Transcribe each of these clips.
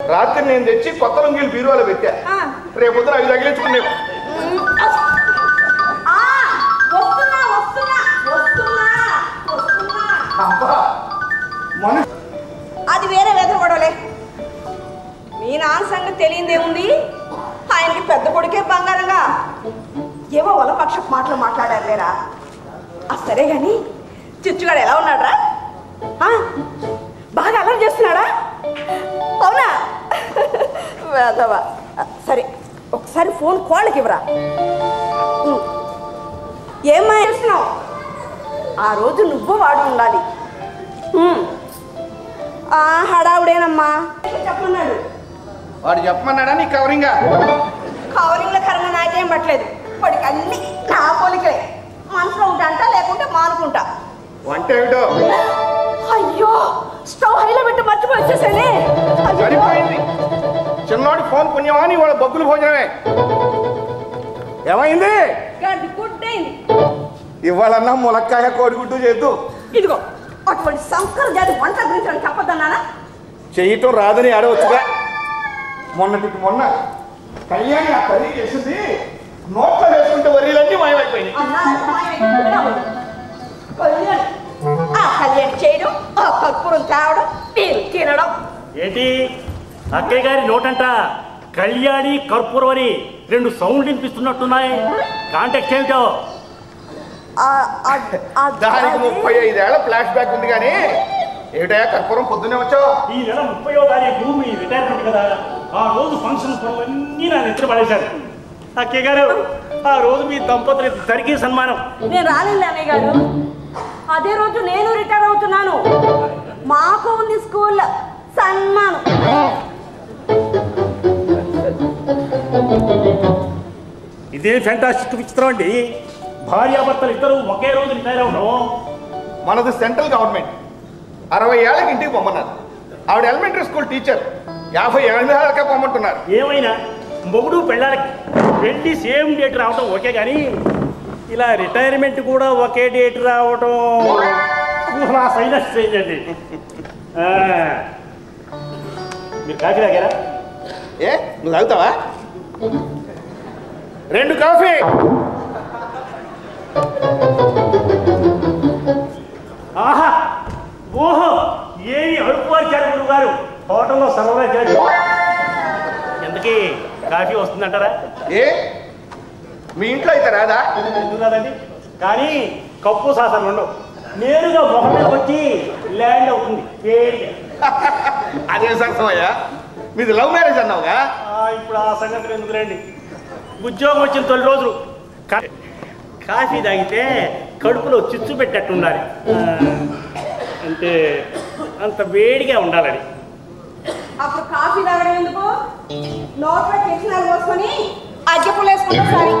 రాత్రి నేను తెచ్చి కొత్త లుంగీలు బీరువాలో పెట్టా. రేపు పొద్దున అవి మనిషి అది వేరే వెదరు గొడవలే మీ నాన్న సంగతి తెలియదేముంది ఆయనకి పెద్ద కొడుకే బంగారంగా. ఏవో వలపక్ష మాటలు మాట్లాడారు లేరా? ఆ సరే గాని చిచ్చుగాడు ఎలా ఉన్నాడ్రా? ఆ, బాగా అలర్ చేస్తున్నాడా? అవునా? వేదవా సరే ఒకసారి ఫోన్ కోళ్ళకి ఇవ్వరా ఉం. ఏమ్మా చేస్తున్నావు ఆ రోజు నువ్వు వాడు ఉండాలి హడావుడేనమ్మా చెప్పమన్నాడు వాడు చెప్పమన్నాడా నీ కవరింగా కవరింగ్ల కర్మ నాకేం పట్టలేదు వాడికి అన్ని నా పోలికలే మనసులో ఉంటాంట లేకుంటే మానుకుంటా వంట ఏమిటో అయ్యో స్టవ్ హైలో పెట్టి మర్చిపోయి వచ్చేసానే. సరిపోయింది. చిన్నోడి ఫోన్ పుణ్యమా నీ వాళ్ళ బొగ్గులు భోజనమే? ఏమైంది? ఇవాళన్నా ములక్కాయ కోడిగుడ్డు చేద్దు. ఇదిగో అటువంటి సంకర జాతి వంట గురించి చెప్పొద్దన్నానా చేయటం రాదని ఆడవచ్చుగా. మొన్నటికి మొన్న కళ్యాణి ఆ కర్రీ చేసింది. నోట్లో వేసుకుంటే వరీలన్నీ మాయమైపోయినాయి. కళ్యాణ్ ఆ కళ్యాణ్ చేయడం ఆ కర్పూరం తేవడం మీరు తినడం ఏంటి? అక్కయ్య గారి నోటంట కళ్యాణి కర్పూరం అని రెండు సౌండ్లు వినిపిస్తున్నట్టున్నాయి. కాంటాక్ట్ ఏమిటో? ఆ- ఆ- ఆ- దానికి ముప్పై ఐదేళ్ళ ఫ్లాష్ బ్యాక్ ఉంది కానీ ఏమిటయా కర్పూరం పొద్దున్నే వచ్చావు? ఈ నెల ముప్పయో తారీఖు మీ రిటైర్మెంట్ కదా. ఆ రోజు ఫంక్షన్ పనులన్నీ నా నిద్ర పడేశారు. అక్కయ్య గారు ఆ రోజు మీ దంపతులు ఇద్దరికీ సన్మానం. నేను రాలేదు అన్నయ్య గారు. అదే రోజు నేను రిటైర్ అవుతున్నాను. మాకు ఉంది స్కూల్. సన్మానం. ఇదే ఫ్యాంటాస్టిక్ విచిత్రం అండి. భార్యాభర్తలు ఇద్దరు ఒకే రోజు రిటైర్ అవడం మనది సెంట్రల్ గవర్నమెంట్. అరవై ఏళ్ళకి ఇంటికి పొమ్మన్నారు. ఆవిడ ఎలిమెంటరీ స్కూల్ టీచర్ యాభై ఏళ్ళకే పొమ్మంటున్నారు. ఏమైనా మొగుడు పెళ్ళాలకి పెళ్ళి సేమ్ డేట్ రావటం ఓకే కానీ ఇలా రిటైర్మెంట్ కూడా ఒకే డేట్ రావటం. నా సైనస్ చేంజ్ అండి ఆ, మీరు కాఫీ తాగారా? ఏ? నువ్వు తాగుతావా? రెండు కాఫీ! ఆహా! ఓహో! ఏమి అడుపువార్చారు గురువు గారు హోటల్లో సర్వరా చేసి ఎందుకీ కాఫీ వస్తుందంటారా? ఏ? మీ ఇంట్లో అయితే రాదా? రాదండి? కానీ కప్పు సాసన ఉండవు. నేరుగా మొహం మీద వచ్చి ల్యాండ్ అవుతుంది. వేడిగా అదే సరసమయ్యా మీది లవ్ మ్యారేజ్ అన్నావుగా? ఆ, ఇప్పుడు ఆ సంగతులు ఎందుకులేండి ఉద్యోగం వచ్చిన తొలి రోజులు కాఫీ తాగితే కడుపులో చిచ్చు పెట్టట్టు ఉండాలి అంటే అంత వేడిగా ఉండాలని. అప్పుడు కాఫీ తాగడం ఎందుకు? నోట్లో కిచనాలు పోసుకొని అద్దెపులు వేసుకుంటా సరి.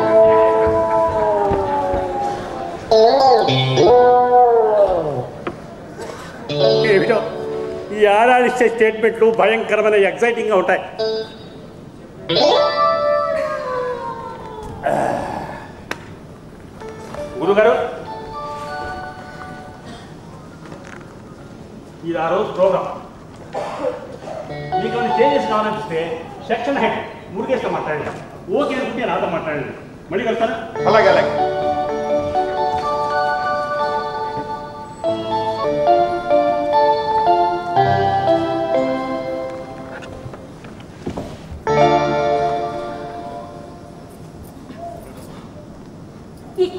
ఈ ఆడాలి ఇచ్చే స్టేట్మెంట్లు భయంకరమైన ఎగ్జైటింగ్గా ఉంటాయి. గురుగారు ఇది ఆ రోజు ప్రోగ్రామ్. మీకు చేంజెస్ కావాలనిపిస్తే సెక్షన్ హెడ్ మురుగేస్తో మాట్లాడండి. ఓకే అనుకుంటే నాతో మాట్లాడండి. మళ్ళీ కలుస్తాను? అలాగే అలాగే.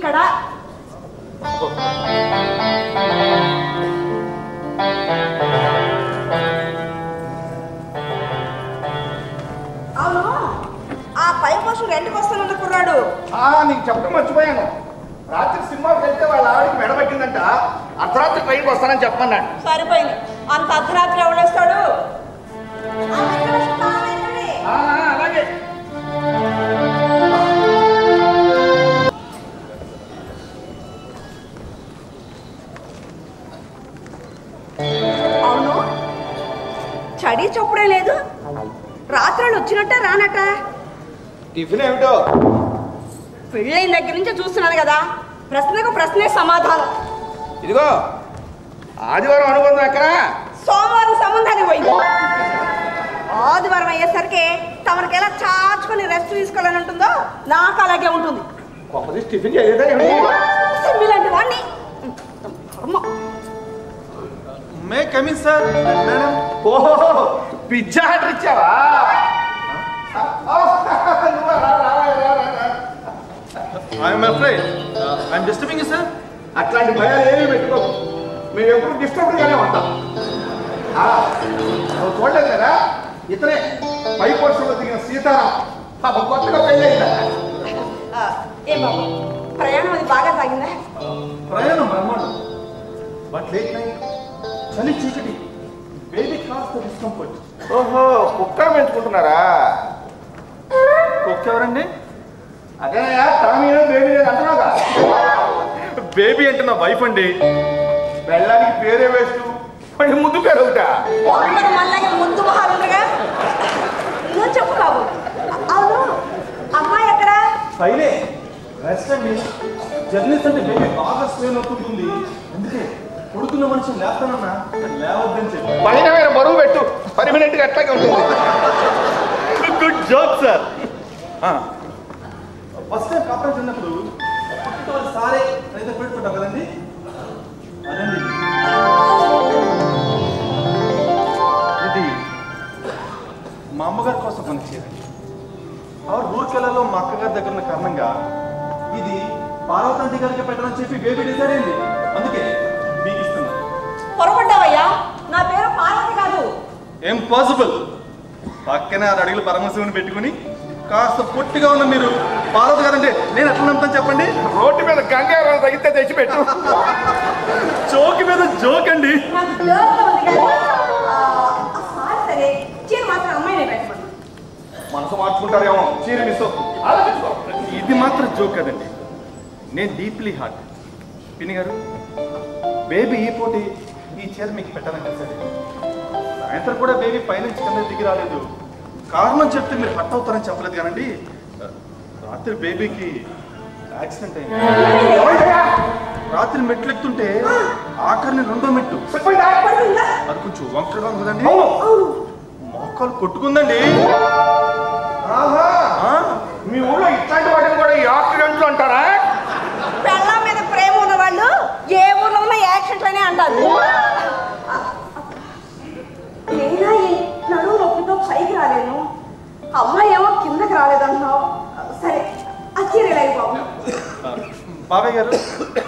ఇక్కడ. అవును. ఆ కుర్రాడు? నీకు చెప్పడం మర్చిపోయాను. రాత్రి సినిమాకి వెళ్తే వాళ్ళ ఆవిడకి మెడబట్టిందంట అర్ధరాత్రి ట్రైన్కి వస్తానని చెప్పమన్నాడు. సరిపోయింది. అంత అర్ధరాత్రి ఎవడేస్తాడు అలాగే. చడి చప్పుడే లేదు. రాత్రులు వచ్చినట్ట రానట. టిఫిన్ ఏమిటో? పెళ్ళైన దగ్గర నుంచి చూస్తున్నాను కదా. ప్రశ్నకు ప్రశ్నే సమాధానం. ఇదిగో ఆదివారం అనుబంధం ఎక్కడ? సోమవారం సంబంధానికి పోయింది. ఆదివారం అయ్యేసరికి తమరికి ఎలా చాచుకొని రెస్ట్ తీసుకోవాలని ఉంటుందో నాకు అలాగే ఉంటుంది. టిఫిన్ చేయలేదా మీలాంటి వాడిని కర్మ. May come in sir madam ఓహో పిజ్జా ఆర్డర్ ఇచ్చావా ఓ, నువ్వా? రా, రా, రా, రా, రా, రా. I'm afraid I'm disturbing you sir అట్లాంటి భయాలు ఏమీ పెట్టుకోకు. మేము ఎప్పుడు డిస్టర్బ్డ్గానే ఉంటాం. ఆ, నువ్వు చూడలేదు కదా ఇతనే పై కోర్సులో దిగిన సీతారాం. పాప కొత్తగా పెళ్ళయిందా? ఆ, ఏం బాబు ప్రయాణం అది బాగా సాగిందా? ప్రయాణం బ్రహ్మాండం. బట్ లేట్ నైట్ చలి చీకటి బేబీ కాస్త డిస్కంఫర్ట్ ఓహో కుక్కను పెంచుకుంటున్నారా కుక్క ఎవరండి? అదేనయ్యా టామీ బేబీ లేదు అంటున్నావుగా. బేబీ అంటే నా వైఫ్ అండి. వెళ్ళడానికి పేరే వేస్తూ వాడి ముందు పేరు ఒకటా? మళ్ళీ ముందు మహాలుండగా నువ్వు చెప్పు బాబు. అవును. అమ్మాయి ఎక్కడ? పైలే. రెస్ట్ అండి జర్నీస్ అంటే బేబీ బాగా స్ట్రెయిన్ అవుతుంటుంది. అందుకే కొడుకున్న మనిషి లేస్తానన్నా? లేవద్దని చెప్పి. పైన బరువు పెట్టు. పర్మనెంట్గా అట్లాగే ఉంటుంది. Good joke sir first time cooperate ఉన్నప్పుడు సారే అయితే పెట్టుకుంటాం కదండి? అదండి. ఇది మా అమ్మగారి కోసం చీర ఆవిడ ఊరికెళ్ళలో మా అక్కగారి దగ్గర ఉన్న కారణంగా ఇది పార్వతంటి గారికి పెట్టాలని చెప్పి బేబీ డిసైడ్ అయింది. అందుకే మీకు ఇస్తున్నా పొరపడ్డావయ్యా? నా పేరు పార్వతి కాదు. ఇంపాసిబుల్ పక్కనే ఆరు అడుగులు పరమశివుని పెట్టుకుని కాస్త పొట్టిగా ఉన్న మీరు పార్వతి కదండి నేను ఎట్లా నమ్ముతాను చెప్పండి? రోడ్డు మీద గంగారం తగ్గితే తెచ్చిపెట్టు. జోక్ మీద జోక్ అండి. మనసు మార్చుకుంటారేమో. చీర మిస్ ఇది మాత్రం జోక్ కదండి. నేను డీప్లీ హార్ట్ పిన్ని గారు బేబీ ఈ పోటీ ఈ చీర మీకు పెట్టాలని కలిసాడు సాయంత్రం కూడా బేబీ పైనుంచి కింద దిగి రాలేదు. కారణం చెప్తే మీరు హట్ అవుతారని చెప్పలేదు కానండి. రాత్రి బేబీకి యాక్సిడెంట్ అయింది. రాత్రి మెట్లు ఎక్కుతుంటే ఆఖరిని రెండో మెట్టు. అది కొంచెం వంకరగా ఉంది కదండి మోకాలు కొట్టుకుందండి? మీ ఊళ్ళో ఇట్లాంటి వాటిని కూడా ఈ యాక్సిడెంట్లు అంటారా పెళ్ళాం మీద ప్రేమ ఉన్న వాళ్ళు ఏ ఊర్లో ఉన్న యాక్సిడెంట్లనే అంటారు నేనా ఈ నడువు నొప్పితో పైకి రాలేను? అమ్మాయి ఏమో కిందకి రాలేదన్నావు. సరే అచ్చిరేలే బాబు. బాబాయ్ గారు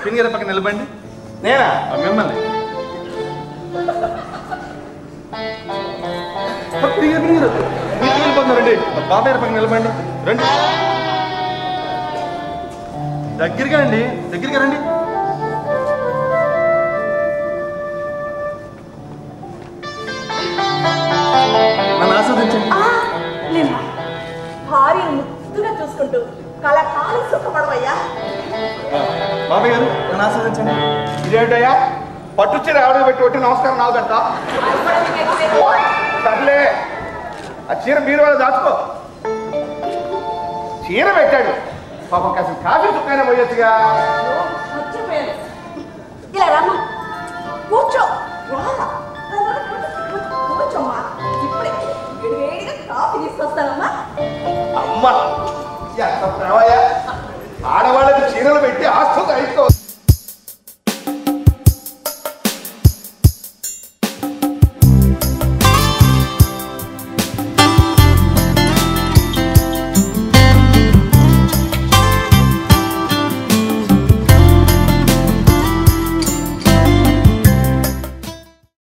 పిన్ గారు పక్కన నిలబండి. నేనా? మిమ్మల్ని. ఆ, పిన్ని గారు, బాబాయ్ పక్కన నిలబండి. రండి. దగ్గరగా అండి దగ్గరగా రండి. చూసుకుంటూ కళకాలం సుఖపడవయ్యా. బాబాయ్ గారు నన్ను ఆస్వాదించండి ఇదేంటయ్యా? పట్టు చీర ఆవిడ పెట్టి కొట్టి నమస్కారం నాకు పెడతా సర్లే ఆ చీర మీరు వాళ్ళు దాచుకో. చీర పెట్టాడు. పాపం కాసిన కాఫీ చుక్కైనా పోయొచ్చుగా.